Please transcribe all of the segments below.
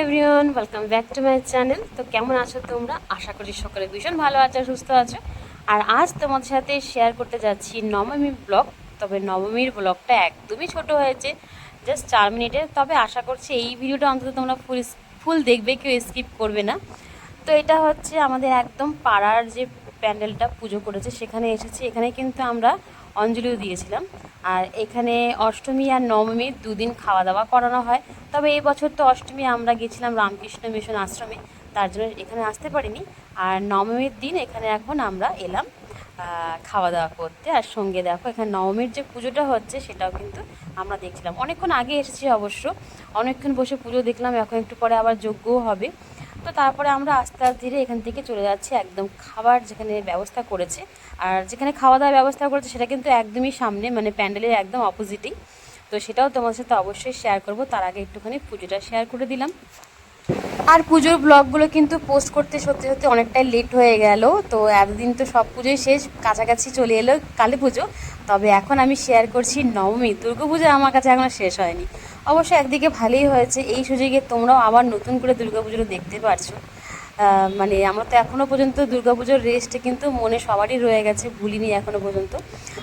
Everyone welcome back to my channel তো কেমন আছো তোমরা? আশা করি সকলে ভীষণ ভালো আছো, সুস্থ আছো। আর আজ তোমাদের সাথে শেয়ার করতে যাচ্ছি নবমীর ব্লগ তবে নবমীর ব্লগটা একদমই ছোট হয়েছে জাস্ট চার মিনিটের তবে আশা করছি এই ভিডিওটা অন্তত তোমরা ফুল ফুল দেখবে, কেউ স্কিপ করবে না। তো এটা হচ্ছে আমাদের একদম পাড়ার যে প্যান্ডেলটা পুজো করেছে, সেখানে এসেছি। এখানে কিন্তু আমরা অঞ্জলিও দিয়েছিলাম। আর এখানে অষ্টমী আর নবমী দুদিন খাওয়া দাওয়া করানো হয়। তবে এই বছর তো অষ্টমী, আমরা গেছিলাম রামকৃষ্ণ মিশন আশ্রমে। তার জন্য এখানে আসতে পারিনি। আর নবমীর দিন এখানে এখন আমরা এলাম খাওয়া দাওয়া করতে। আর সঙ্গে দেখো, এখানে নবমীর যে পুজোটা হচ্ছে, সেটাও কিন্তু আমরা দেখছিলাম। অনেকক্ষণ আগে এসেছি অবশ্য। অনেকক্ষণ বসে পুজো দেখলাম, এখন একটু পরে আবার যজ্ঞও হবে। তারপরে আমরা আস্তে আস্তে ধীরে এখান থেকে চলে যাচ্ছি একদম খাবার যেখানে ব্যবস্থা করেছে। আর যেখানে খাওয়া দাওয়ার ব্যবস্থা করেছে সেটা কিন্তু একদমই সামনে মানে প্যান্ডেলের একদম অপোজিটেই তো সেটাও তোমার সাথে অবশ্যই শেয়ার করব। তার আগে একটুখানি পুজোটা শেয়ার করে দিলাম। আর পুজোর ব্লগগুলো কিন্তু পোস্ট করতে সত্যি সত্যি অনেকটাই লেট হয়ে গেল। তো এতদিন তো সব পুজোই শেষ, কাছাকাছি চলে এলো কালী পুজো। তবে এখন আমি শেয়ার করছি নবমী। দুর্গা পুজো আমার কাছে এখনও শেষ হয়নি। অবশ্য একদিকে ভালোই হয়েছে, এই সুযোগে তোমরাও আবার নতুন করে দুর্গা পুজোটা দেখতে পারছ। মানে আমরা তো এখনও পর্যন্ত দুর্গাপুজোর রেস্টে কিন্তু মনে সবারই রয়ে গেছে, ভুলিনি এখনও পর্যন্ত।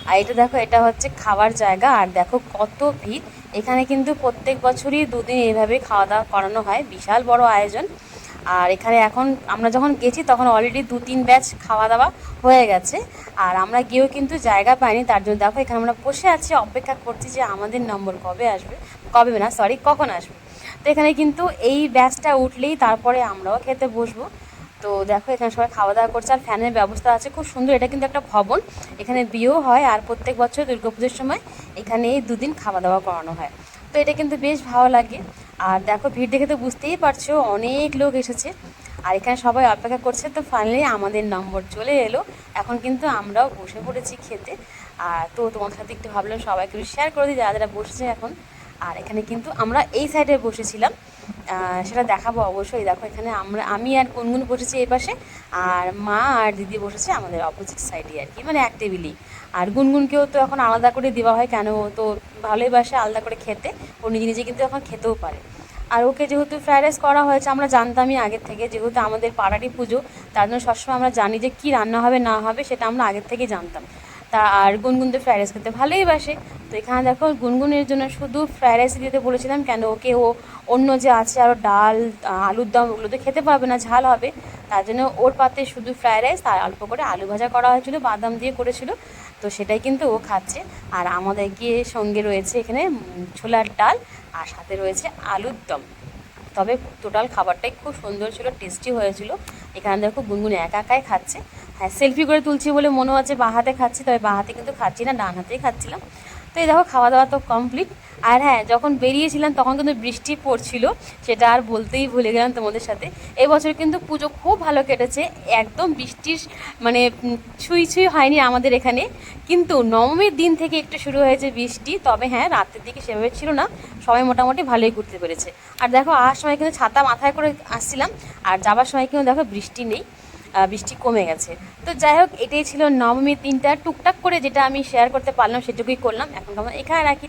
আর এটা দেখো, এটা হচ্ছে খাবার জায়গা, আর দেখো কত ভিড়। এখানে কিন্তু প্রত্যেক বছরই দুদিন এইভাবে খাওয়া দাওয়া করানো হয়, বিশাল বড় আয়োজন। আর এখানে এখন আমরা যখন গেছি, তখন অলরেডি দু তিন ব্যাচ খাওয়া দাওয়া হয়ে গেছে। আর আমরা গিয়েও কিন্তু জায়গা পাইনি, তার জন্য দেখো এখানে আমরা বসে আছি, অপেক্ষা করছি যে আমাদের নম্বর কবে আসবে। কবে না সরি কখন আসবে? তো এখানে কিন্তু এই ব্যাচটা উঠলেই তারপরে আমরাও খেতে বসবো। তো দেখো, এখানে সবাই খাওয়া দাওয়া করছে, আর ফ্যানের ব্যবস্থা আছে, খুব সুন্দর। এটা কিন্তু একটা ভবন। এখানে বিয়েও হয়, আর প্রত্যেক বছর দুর্গাপুজোর সময় এখানে এই দুদিন খাওয়া দাওয়া করানো হয়। তো এটা কিন্তু বেশ ভালো লাগে। আর দেখো, ভিড় দেখে তো বুঝতেই পারছ, অনেক লোক এসেছে। আর এখানে সবাই অপেক্ষা করছে, তো ফাইনালি আমাদের নম্বর চলে এলো। এখন কিন্তু আমরাও বসে পড়েছি খেতে। আর তো তোমার সাথে একটু ভাবলাম, সবাইকে শেয়ার করে দিই, যারা যারা বসেছে এখন। আর এখানে কিন্তু আমরা এই সাইডে বসেছিলাম। সেটা দেখাবো অবশ্যই। দেখো, এখানে আমরা, আমি আর গুনগুন বসেছি এই পাশে, আর মা আর দিদি বসেছে আমাদের অপোজিট সাইডে আর কি মানে এক টেবিলেই আর গুনগুনকেও তো এখন আলাদা করে দেওয়া হয় কেন? তো ভালোই বাসে আলাদা করে খেতে, ও নিজে নিজে কিন্তু এখন খেতেও পারে। আর ওকে যেহেতু ফ্রাইড রাইস করা হয়েছে, আমরা জানতামই আগের থেকে, যেহেতু আমাদের পাড়ারই পুজো, তার জন্য সবসময় আমরা জানি যে কী রান্না হবে, না হবে, সেটা আমরা আগের থেকেই জানতাম। তা আর গুনগুন তো ফ্রাইড রাইস খেতে ভালোই বাসে। তো এখানে দেখো গুনগুনের জন্য শুধু ফ্রাইড রাইস দিতে বলেছিলাম কেন ওকে ও অন্য যে আছে আরও ডাল আলুর দম ওগুলো তো খেতে পারবে না, ঝাল হবে। তার জন্য ওর পাতে শুধু ফ্রাইড রাইস আর অল্প করে আলু ভাজা করা হয়েছিল, বাদাম দিয়ে করেছিল। তো সেটাই কিন্তু ও খাচ্ছে। আর আমাদের গিয়ে সঙ্গে রয়েছে এখানে ছোলার ডাল আর সাথে রয়েছে আলুর দম। তবে টোটাল খাবারটাই খুব সুন্দর ছিল টেস্টি হয়েছিল। এখানে দেখো গুনগুন একা একাই খাচ্ছে। হ্যাঁ সেলফি করে তুলছি বলে মনে হচ্ছে বাঁ হাতে খাচ্ছি, তবে বাঁ হাতে কিন্তু খাচ্ছি না, ডান হাতেই খাচ্ছিলাম। তো এই দেখো খাওয়া দাওয়া তো কমপ্লিট আর হ্যাঁ যখন বেরিয়েছিলাম তখন কিন্তু বৃষ্টি পড়ছিল, সেটা আর বলতেই ভুলে গেলাম তোমাদের সাথে। এবছর কিন্তু পুজো খুব ভালো কেটেছে, একদম বৃষ্টির মানে ছুঁই ছুঁই হয়নি আমাদের এখানে। কিন্তু নবমীর দিন থেকে একটু শুরু হয়েছে বৃষ্টি, তবে হ্যাঁ রাতের দিকে সেভাবে ছিল না, সবাই মোটামুটি ভালোই ঘুরতে পেরেছে। আর দেখো, আসার সময় কিন্তু ছাতা মাথায় করে আসছিলাম, আর যাবার সময় কিন্তু দেখো বৃষ্টি নেই বৃষ্টি কমে গেছে। তো যাই হোক, এটাই ছিল নবমীর দিনটা। টুকটাক করে যেটা আমি শেয়ার করতে পারলাম, সেটুকুই করলাম। এখন আমরা এখানে রাখি।